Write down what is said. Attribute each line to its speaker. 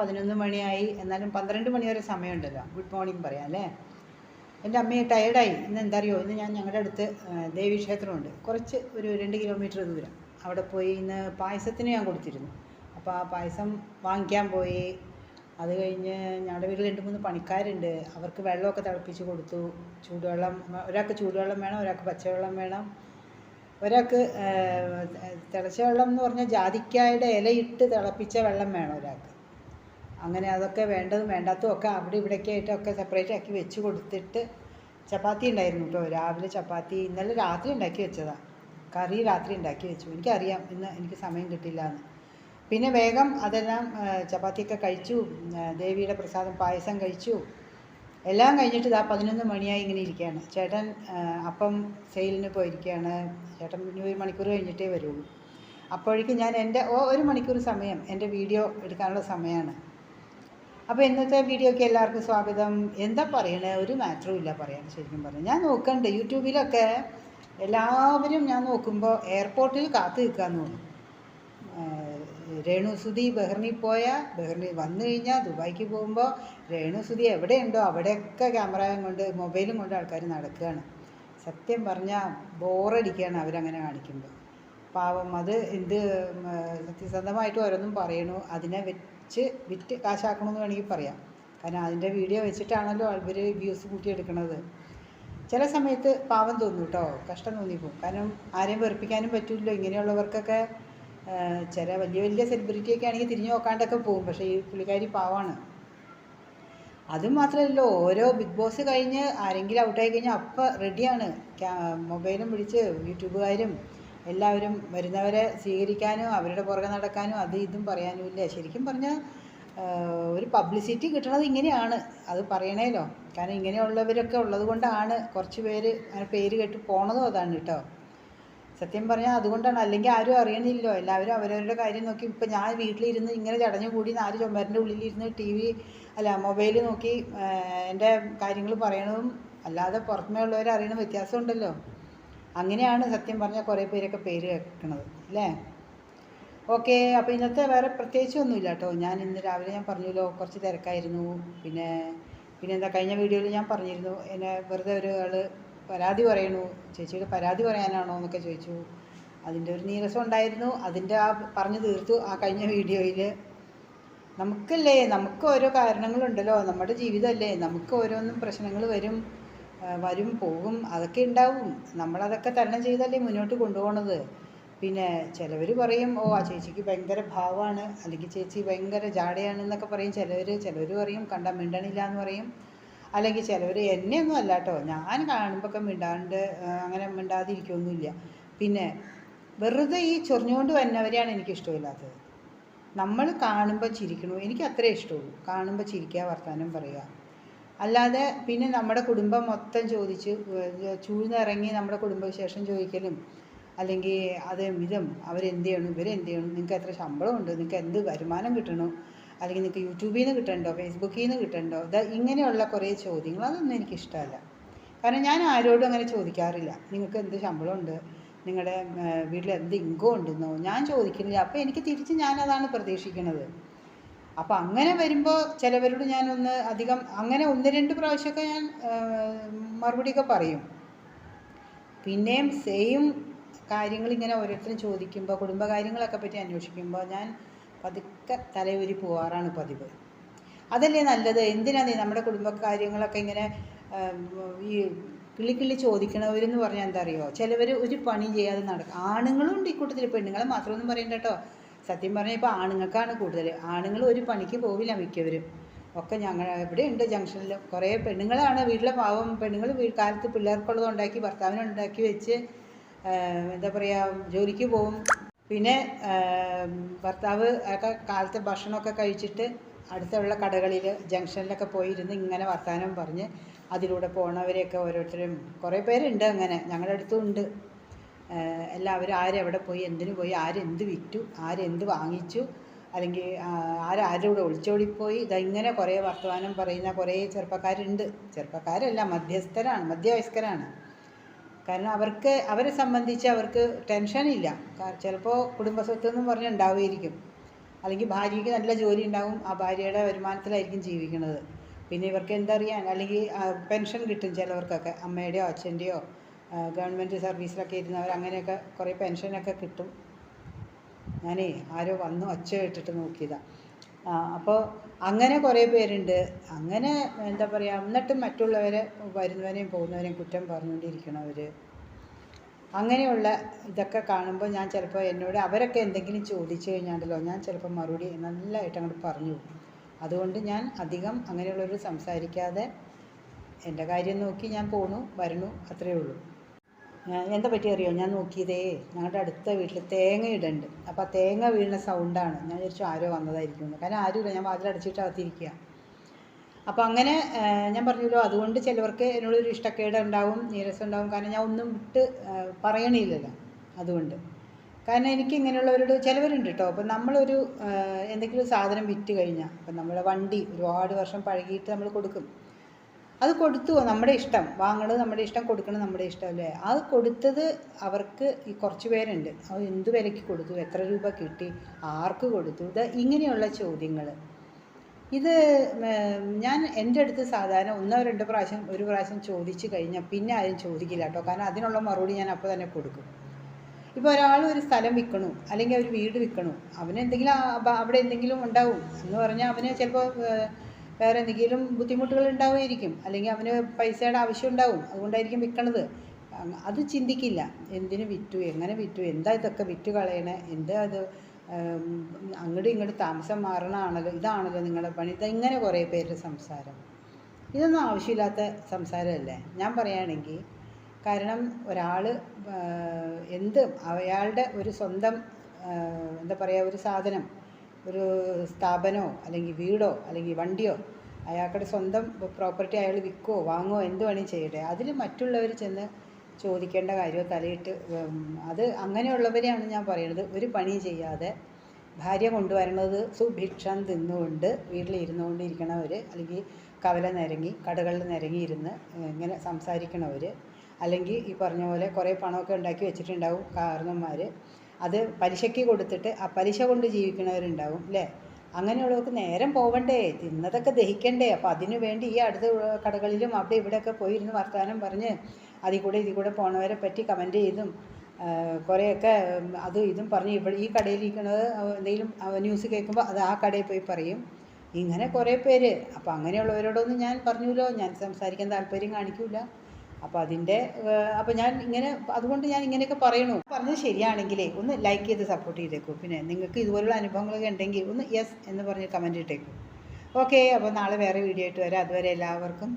Speaker 1: പതിനൊന്ന് മണിയായി. എന്നാലും പന്ത്രണ്ട് മണി വരെ സമയമുണ്ടല്ലോ. ഗുഡ് മോർണിംഗ് പറയാം അല്ലേ? എന്റെ അമ്മയെ ടയേർഡായി ഇന്ന് എന്താ അറിയോ ഇന്ന് ഞാൻ ഞങ്ങളുടെ അടുത്ത് ദേവി ദേവീക്ഷേത്രമുണ്ട്. കുറച്ച് ഒരു രണ്ട് കിലോമീറ്റർ ദൂരം. അവിടെ പോയി ഇന്ന് പായസത്തിന് ഞാൻ കൊടുത്തിരുന്നു. അപ്പോൾ ആ പായസം വാങ്ങിക്കാൻ പോയി. അത് കഴിഞ്ഞ് ഞങ്ങളുടെ വീട്ടിൽ രണ്ട് മൂന്ന് പണിക്കാരുണ്ട്. അവർക്ക് വെള്ളമൊക്കെ തിളപ്പിച്ച് കൊടുത്തു. ചൂടുവെള്ളം ഒരാൾക്ക് ചൂടുവെള്ളം വേണം ഒരാൾക്ക് പച്ചവെള്ളം വേണം. ഒരാൾക്ക് തിളച്ച വെള്ളം എന്ന് പറഞ്ഞാൽ ജാതിക്കായുടെ ഇലയിട്ട് തിളപ്പിച്ച വെള്ളം വേണം ഒരാൾക്ക്. അങ്ങനെ അതൊക്കെ വേണ്ടതും വേണ്ടാത്തതും ഒക്കെ അവിടെ ഇവിടേക്ക് ആയിട്ടൊക്കെ സെപ്പറേറ്റ് ആക്കി വെച്ച് കൊടുത്തിട്ട് ചപ്പാത്തി ഉണ്ടായിരുന്നു കേട്ടോ. രാവിലെ ചപ്പാത്തി ഇന്നലെ രാത്രി ഉണ്ടാക്കി വെച്ചതാണ് കറി രാത്രി ഉണ്ടാക്കി വെച്ചു. എനിക്കറിയാം. ഇന്ന് എനിക്ക് സമയം കിട്ടില്ല എന്ന് പിന്നെ വേഗം അതെല്ലാം ചപ്പാത്തി ചപ്പാത്തിയൊക്കെ കഴിച്ചു. ദേവിയുടെ പ്രസാദം പായസം കഴിച്ചു. എല്ലാം കഴിഞ്ഞിട്ട് ഇതാ പതിനൊന്ന് മണിയായി ഇങ്ങനെ ഇരിക്കുകയാണ്. ചേട്ടൻ അപ്പം സെയിലിന് പോയിരിക്കുകയാണ്. ചേട്ടൻ ഇനി ഒരു മണിക്കൂർ കഴിഞ്ഞിട്ടേ വരുള്ളൂ. അപ്പോഴേക്കും ഞാൻ എന്റെ ഓ ഒരു മണിക്കൂർ സമയം എന്റെ വീഡിയോ എടുക്കാനുള്ള സമയമാണ്. അപ്പോൾ ഇന്നത്തെ വീഡിയോയ്ക്ക് എല്ലാവർക്കും സ്വാഗതം. എന്താ പറയണേ? ഒരു മാറ്ററും ഇല്ല പറയാൻ ശരിക്കും പറഞ്ഞു. ഞാൻ നോക്കണ്ട് യൂട്യൂബിലൊക്കെ എല്ലാവരും ഞാൻ നോക്കുമ്പോൾ എയർപോർട്ടിൽ കാത്തു നിൽക്കാൻ തോന്നും രേണുസുതി ബഹ്റിനിൽ പോയ ബഹ്റിനി വന്നു കഴിഞ്ഞാൽ ദുബായിക്ക് പോകുമ്പോൾ രേണുസുതി എവിടെയുണ്ടോ അവിടെയൊക്കെ ക്യാമറയും കൊണ്ട് മൊബൈലും കൊണ്ട് ആൾക്കാർ നടക്കുകയാണ് സത്യം പറഞ്ഞാൽ ബോറടിക്കുകയാണ് അവരങ്ങനെ കാണിക്കുമ്പോൾ പാവം അത് എന്ത് സത്യസന്ധമായിട്ട് ഓരോന്നും പറയണു. അതിനെ വെച്ച് വിറ്റ് കാശാക്കണമെന്ന് വേണമെങ്കിൽ പറയാം. കാരണം അതിന്റെ വീഡിയോ വെച്ചിട്ടാണല്ലോ അവർ വ്യൂസ് കൂട്ടിയെടുക്കണത്. ചില സമയത്ത് പാവം തോന്നും കേട്ടോ. കഷ്ടം തോന്നിപ്പോവും. കാരണം ആരെയും വെറുപ്പിക്കാനും പറ്റില്ലല്ലോ ഇങ്ങനെയുള്ളവർക്കൊക്കെ ചില വലിയ വലിയ സെലിബ്രിറ്റിയൊക്കെ ആണെങ്കിൽ തിരിഞ്ഞു നോക്കാണ്ടൊക്കെ പോകും. പക്ഷേ ഈ പുള്ളിക്കാരി പാവാണ്. അതും മാത്രമല്ല ഓരോ ബിഗ് ബോസ് കഴിഞ്ഞ് ആരെങ്കിലും ഔട്ടായി കഴിഞ്ഞാൽ അപ്പം റെഡിയാണ് മൊബൈലും പിടിച്ച് യൂട്യൂബുകാരും എല്ലാവരും വരുന്നവരെ സ്വീകരിക്കാനും അവരുടെ പുറകെ നടക്കാനും അത് ഇതും പറയാനും ഇല്ല. ശരിക്കും പറഞ്ഞാൽ ഒരു പബ്ലിസിറ്റി കിട്ടണത് ഇങ്ങനെയാണ്. അത് പറയണേലോ. കാരണം ഇങ്ങനെയുള്ളവരൊക്കെ ഉള്ളത് കൊണ്ടാണ് കുറച്ച് പേര് അങ്ങനെ പേര് കേട്ട് പോണതും അതാണ് കേട്ടോ. സത്യം പറഞ്ഞാൽ അതുകൊണ്ടാണ്. അല്ലെങ്കിൽ ആരും അറിയണില്ലല്ലോ. എല്ലാവരും അവരവരുടെ കാര്യം നോക്കി. ഇപ്പം ഞാൻ വീട്ടിലിരുന്ന് ഇങ്ങനെ ചടഞ്ഞു കൂടി നാല് ചുമരിന്റെ ഉള്ളിലിരുന്ന് ടി വി അല്ല മൊബൈൽ നോക്കി എന്റെ കാര്യങ്ങൾ പറയണതും അല്ലാതെ പുറമേ ഉള്ളവർ അറിയണ വ്യത്യാസമുണ്ടല്ലോ. അങ്ങനെയാണ് സത്യം പറഞ്ഞാൽ കുറേ പേരൊക്കെ പേര് കേൾക്കുന്നത് അല്ലേ? ഓക്കെ അപ്പോൾ ഇന്നത്തെ വേറെ പ്രത്യേകിച്ച് ഒന്നുമില്ല കേട്ടോ. ഞാൻ ഇന്ന് രാവിലെ ഞാൻ പറഞ്ഞല്ലോ കുറച്ച് തിരക്കായിരുന്നു. പിന്നെ പിന്നെ എന്താ കഴിഞ്ഞ വീഡിയോയിൽ ഞാൻ പറഞ്ഞിരുന്നു എന്നെ വെറുതെ ഒരു ഒരാൾ പരാതി പറയണു. ചേച്ചിയുടെ പരാതി പറയാനാണോ എന്നൊക്കെ ചോദിച്ചു. അതിന്റെ ഒരു നീരസം ഉണ്ടായിരുന്നു. അതിന്റെ ആ പറഞ്ഞു തീർത്തു ആ കഴിഞ്ഞ വീഡിയോയിൽ. നമുക്കല്ലേ നമുക്ക് ഓരോ കാരണങ്ങളുണ്ടല്ലോ. നമ്മുടെ ജീവിതമല്ലേ നമുക്ക് ഓരോന്നും പ്രശ്നങ്ങൾ വരും. വരും പോകും അതൊക്കെ ഉണ്ടാവും. നമ്മളതൊക്കെ തരണം ചെയ്തല്ലേ മുന്നോട്ട് കൊണ്ടുപോകണത് പിന്നെ ചിലവർ പറയും ഓ ആ ചേച്ചിക്ക് ഭയങ്കര ഭാവമാണ് അല്ലെങ്കിൽ ചേച്ചി ഭയങ്കര ജാടയാണെന്നൊക്കെ പറയും ചിലവർ ചിലവർ പറയും കണ്ടാൽ മിണ്ടണില്ല എന്ന് പറയും. അല്ലെങ്കിൽ ചിലവർ എന്നെയൊന്നും അല്ല കേട്ടോ ഞാൻ കാണുമ്പോൾ ഒക്കെ മിണ്ടാണ്ട് അങ്ങനെ മിണ്ടാതിരിക്കുകയൊന്നുമില്ല പിന്നെ വെറുതെ ഈ ചൊറിഞ്ഞുകൊണ്ട് വരുന്നവരെയാണ് എനിക്ക് ഇഷ്ടമില്ലാത്തത്. നമ്മൾ കാണുമ്പോൾ ചിരിക്കണു. എനിക്ക് അത്രേ ഇഷ്ടമുള്ളൂ. കാണുമ്പോൾ ചിരിക്കുക വർത്തമാനം പറയുക അല്ലാതെ പിന്നെ നമ്മുടെ കുടുംബം മൊത്തം ചോദിച്ച് ചൂഴ്ന്നിറങ്ങി നമ്മുടെ കുടുംബവിശേഷം ചോദിക്കലും അല്ലെങ്കിൽ അത് ഇതും അവരെന്ത് ചെയ്യണം ഇവരെന്ത് ചെയ്യണം നിങ്ങൾക്ക് എത്ര ശമ്പളമുണ്ട് നിങ്ങൾക്ക് എന്ത് വരുമാനം കിട്ടണോ അല്ലെങ്കിൽ നിങ്ങൾക്ക് യൂട്യൂബിൽ നിന്ന് കിട്ടണ്ടോ ഫേസ്ബുക്കിൽ നിന്ന് കിട്ടണ്ടോ ഇത് ഇങ്ങനെയുള്ള കുറേ ചോദ്യങ്ങൾ അതൊന്നും എനിക്കിഷ്ടമല്ല. കാരണം ഞാൻ ആരോടും അങ്ങനെ ചോദിക്കാറില്ല. നിങ്ങൾക്ക് എന്ത് ശമ്പളമുണ്ട്? നിങ്ങളുടെ വീട്ടിൽ എന്ത് ഇൻകം ഉണ്ടെന്നോ ഞാൻ ചോദിക്കുന്നില്ല. അപ്പോൾ എനിക്ക് തിരിച്ച് ഞാനതാണ് പ്രതീക്ഷിക്കുന്നത് അപ്പോൾ അങ്ങനെ വരുമ്പോൾ ചിലവരോട് ഞാനൊന്ന് അധികം അങ്ങനെ ഒന്ന് രണ്ട് പ്രാവശ്യമൊക്കെ ഞാൻ മറുപടിയൊക്കെ പറയും. പിന്നെയും സെയിം കാര്യങ്ങൾ ഇങ്ങനെ ഓരോരുത്തരും ചോദിക്കുമ്പോൾ കുടുംബകാര്യങ്ങളൊക്കെ പറ്റി അന്വേഷിക്കുമ്പോൾ ഞാൻ പതുക്കെ തലയൂരി പോവാറാണ് പതിവ്. അതല്ലേ നല്ലത്? എന്തിനാ നീ നമ്മുടെ കുടുംബകാര്യങ്ങളൊക്കെ ഇങ്ങനെ ഈ കിളിക്കിളി ചോദിക്കണവരെന്ന് പറഞ്ഞാൽ എന്താ അറിയോ? ചിലവർ ഒരു പണി ചെയ്യാതെ നടക്കും ആണുങ്ങളും ഉണ്ട് ഈ കൂട്ടത്തിൽ പെണ്ണുങ്ങളെ മാത്രമൊന്നും പറയണ്ട കേട്ടോ സത്യം പറഞ്ഞാൽ ഇപ്പോൾ ആണുങ്ങൾക്കാണ് കൂടുതൽ ആണുങ്ങൾ ഒരു പണിക്ക് പോവില്ല മിക്കവരും. ഒക്കെ ഞങ്ങൾ ഇവിടെ ഉണ്ട് ജംഗ്ഷനിൽ കുറേ പെണ്ണുങ്ങളാണ് വീട്ടിലെ പാവം പെണ്ണുങ്ങൾ കാലത്ത് പിള്ളേർക്കുള്ളത് ഉണ്ടാക്കി ഭർത്താവിന് ഉണ്ടാക്കി വെച്ച് എന്താ പറയുക ജോലിക്ക് പോവും. പിന്നെ ഭർത്താവ് ഒക്കെ കാലത്തെ ഭക്ഷണമൊക്കെ കഴിച്ചിട്ട് അടുത്തുള്ള കടകളിൽ ജംഗ്ഷനിലൊക്കെ പോയിരുന്ന് ഇങ്ങനെ വർത്തമാനം പറഞ്ഞ് അതിലൂടെ പോണവരെയൊക്കെ ഓരോരുത്തരും. കുറേ പേരുണ്ട് അങ്ങനെ. ഞങ്ങളുടെ അടുത്തും ഉണ്ട്. എല്ലാവരും ആരെവിടെ പോയി എന്തിനു പോയി ആരെന്ത് വിറ്റു ആരെന്ത് വാങ്ങിച്ചു അല്ലെങ്കിൽ ആരാരുടെ ഒളിച്ചോടിപ്പോയി ഇങ്ങനെ കുറേ വർത്തമാനം പറയുന്ന കുറേ ചെറുപ്പക്കാരുണ്ട്. ചെറുപ്പക്കാരല്ല മധ്യസ്ഥരാണ് മധ്യവയസ്കരാണ്. കാരണം അവർക്ക് അവരെ സംബന്ധിച്ച് അവർക്ക് ടെൻഷനില്ല. ചിലപ്പോൾ കുടുംബസ്വത്ത് എന്നും പറഞ്ഞ് ഉണ്ടാവുമായിരിക്കും അല്ലെങ്കിൽ ഭാര്യയ്ക്ക് നല്ല ജോലി ഉണ്ടാവും ആ ഭാര്യയുടെ വരുമാനത്തിലായിരിക്കും ജീവിക്കുന്നത്. പിന്നെ ഇവർക്ക് എന്തറിയാൻ അല്ലെങ്കിൽ പെൻഷൻ കിട്ടും ചിലവർക്കൊക്കെ അമ്മയുടെയോ അച്ഛന്റെയോ ഗവൺമെന്റ് സർവീസിലൊക്കെ ഇരുന്നവർ അങ്ങനെയൊക്കെ കുറേ പെൻഷനൊക്കെ കിട്ടും. ഞാനേ ആരോ വന്നു ഒച്ച കേട്ടിട്ട് നോക്കിയതാ. അപ്പോൾ അങ്ങനെ കുറേ പേരുണ്ട്. അങ്ങനെ എന്താ പറയുക എന്നിട്ടും മറ്റുള്ളവരെ വരുന്നവരെയും പോകുന്നവരെയും കുറ്റം പറഞ്ഞുകൊണ്ടിരിക്കണവർ അങ്ങനെയുള്ള ഇതൊക്കെ കാണുമ്പോൾ ഞാൻ ചിലപ്പോൾ എന്നോട് അവരൊക്കെ എന്തെങ്കിലും ചോദിച്ചു കഴിഞ്ഞാണ്ടല്ലോ ഞാൻ ചിലപ്പോൾ മറുപടി നല്ലതായിട്ട് അങ്ങോട്ട് പറഞ്ഞു പോകും. അതുകൊണ്ട് ഞാൻ അധികം അങ്ങനെയുള്ളവർ സംസാരിക്കാതെ എന്റെ കാര്യം നോക്കി ഞാൻ പോണു വരണു അത്രയേ ഉള്ളൂ. എന്താ പറ്റി അറിയോ ഞാൻ നോക്കിയതേ ഞങ്ങളുടെ അടുത്ത വീട്ടിൽ തേങ്ങ ഇടുന്നുണ്ട് അപ്പോൾ ആ തേങ്ങ വീഴുന്ന സൗണ്ടാണ്. ഞാൻ വിചാരിച്ചു ആരോ വന്നതായിരിക്കും. കാരണം ആരുമില്ല ഞാൻ വാതിലടച്ചിട്ട് അകത്തിരിക്കുക അപ്പോൾ അങ്ങനെ ഞാൻ പറഞ്ഞല്ലോ അതുകൊണ്ട് ചിലവർക്ക് എന്നോടൊരു ഇഷ്ടക്കേട് ഉണ്ടാവും നീരസം ഉണ്ടാവും. കാരണം ഞാൻ ഒന്നും വിട്ട് പറയണില്ലല്ലോ അതുകൊണ്ട്. കാരണം എനിക്ക് ഇങ്ങനെയുള്ളവരോട് ചിലവരുണ്ട് കേട്ടോ അപ്പം നമ്മളൊരു എന്തെങ്കിലും സാധനം വിറ്റ് കഴിഞ്ഞാൽ അപ്പം നമ്മുടെ വണ്ടി ഒരുപാട് വർഷം പഴകിയിട്ട് നമ്മൾ കൊടുക്കും. അത് കൊടുത്തു. നമ്മുടെ ഇഷ്ടം. വാങ്ങണത് നമ്മുടെ ഇഷ്ടം കൊടുക്കണത് നമ്മുടെ ഇഷ്ടം അല്ലേ? അത് കൊടുത്തത് അവർക്ക് ഈ കുറച്ച് പേരുണ്ട്. അത് എന്ത് വിലയ്ക്ക് കൊടുത്തു? എത്ര രൂപ കിട്ടി? ആർക്ക് കൊടുത്തു? ഇത് ഇങ്ങനെയുള്ള ചോദ്യങ്ങൾ ഇത് ഞാൻ എന്റെ അടുത്ത് സാധാരണ ഒന്നോ രണ്ടോ പ്രാവശ്യം ഒരു പ്രാവശ്യം ചോദിച്ചു കഴിഞ്ഞാൽ പിന്നെ ആരും ചോദിക്കില്ല കേട്ടോ. കാരണം അതിനുള്ള മറുപടി ഞാൻ അപ്പോൾ തന്നെ കൊടുക്കും. ഇപ്പോൾ ഒരാൾ ഒരു സ്ഥലം വിൽക്കണു അല്ലെങ്കിൽ ഒരു വീട് വിൽക്കണു. അവന് എന്തെങ്കിലും അവിടെ എന്തെങ്കിലും ഉണ്ടാവും എന്ന് പറഞ്ഞാൽ അവന് ചിലപ്പോൾ വേറെ എന്തെങ്കിലും ബുദ്ധിമുട്ടുകൾ ഉണ്ടാവുമായിരിക്കും. അല്ലെങ്കിൽ അവന് പൈസയുടെ ആവശ്യം ഉണ്ടാവും. അതുകൊണ്ടായിരിക്കും വിൽക്കണത് അത് ചിന്തിക്കില്ല. എന്തിന് വിറ്റു? എങ്ങനെ വിറ്റു? എന്താ ഇതൊക്കെ വിറ്റ് കളയണേ? എന്താ അത് അങ്ങോട്ടും ഇങ്ങോട്ടും താമസം മാറണമാണല്ലോ ഇതാണല്ലോ നിങ്ങളുടെ പണി. ഇതെങ്ങനെ കുറേ പേരുടെ സംസാരം. ഇതൊന്നും ആവശ്യമില്ലാത്ത സംസാരമല്ലേ? ഞാൻ പറയുകയാണെങ്കിൽ കാരണം ഒരാൾ എന്ത് അയാളുടെ ഒരു സ്വന്തം എന്താ പറയുക ഒരു സാധനം ഒരു സ്ഥാപനമോ അല്ലെങ്കിൽ വീടോ അല്ലെങ്കിൽ വണ്ടിയോ അയാൾക്കുടെ സ്വന്തം പ്രോപ്പർട്ടി അയാൾ വിൽക്കുവോ വാങ്ങുവോ എന്ത് വേണമെങ്കിൽ ചെയ്യട്ടെ. അതിൽ മറ്റുള്ളവർ ചെന്ന് ചോദിക്കേണ്ട കാര്യമോ തലയിട്ട് അത് അങ്ങനെയുള്ളവരെയാണ് ഞാൻ പറയുന്നത് ഒരു പണി ചെയ്യാതെ ഭാര്യ കൊണ്ടുവരുന്നത് സുഭിക്ഷം തിന്നുകൊണ്ട് വീട്ടിലിരുന്നുകൊണ്ട് ഇരിക്കണവർ അല്ലെങ്കിൽ കവല നിരങ്ങി കടകളിൽ നിരങ്ങി ഇരുന്ന് ഇങ്ങനെ സംസാരിക്കണവർ അല്ലെങ്കിൽ ഈ പറഞ്ഞ പോലെ കുറേ പണമൊക്കെ ഉണ്ടാക്കി വെച്ചിട്ടുണ്ടാവും കാരണന്മാർ അത് പലിശയ്ക്ക് കൊടുത്തിട്ട് ആ പലിശ കൊണ്ട് ജീവിക്കണവരുണ്ടാവും അല്ലേ അങ്ങനെയുള്ളവർക്ക് നേരം പോവണ്ടേ? തിന്നതൊക്കെ ദഹിക്കണ്ടേ? അപ്പോൾ അതിനു വേണ്ടി ഈ അടുത്ത കടകളിലും അവിടെ ഇവിടെയൊക്കെ പോയിരുന്ന് വർത്തമാനം പറഞ്ഞ് അതിൽ കൂടെ ഇതിൽ കൂടെ പോണവരെ പറ്റി കമന്റ് ചെയ്തും കുറേയൊക്കെ അതും ഇതും പറഞ്ഞ് ഇവിടെ ഈ കടയിൽ ഇരിക്കണത് എന്തെങ്കിലും ന്യൂസ് കേൾക്കുമ്പോൾ അത് ആ കടയിൽ പോയി പറയും. ഇങ്ങനെ കുറേ പേര്. അപ്പോൾ അങ്ങനെയുള്ളവരോടൊന്നും ഞാൻ പറഞ്ഞല്ലോ ഞാൻ സംസാരിക്കാൻ താല്പര്യം കാണിക്കൂല. അപ്പോൾ അതിന്റെ അപ്പോൾ ഞാൻ ഇങ്ങനെ അതുകൊണ്ട് ഞാൻ ഇങ്ങനെയൊക്കെ പറയണു. പറഞ്ഞത് ശരിയാണെങ്കിലേ ഒന്ന് ലൈക്ക് ചെയ്ത് സപ്പോർട്ട് ചെയ്തേക്കൂ. പിന്നെ നിങ്ങൾക്ക് ഇതുപോലുള്ള അനുഭവങ്ങളൊക്കെ ഉണ്ടെങ്കിൽ ഒന്ന് യെസ് എന്ന് പറഞ്ഞ് കമന്റ് ഇട്ടേക്കൂ. ഓക്കെ അപ്പോൾ നാളെ വേറെ വീഡിയോ ആയിട്ട് വരാം. അതുവരെ എല്ലാവർക്കും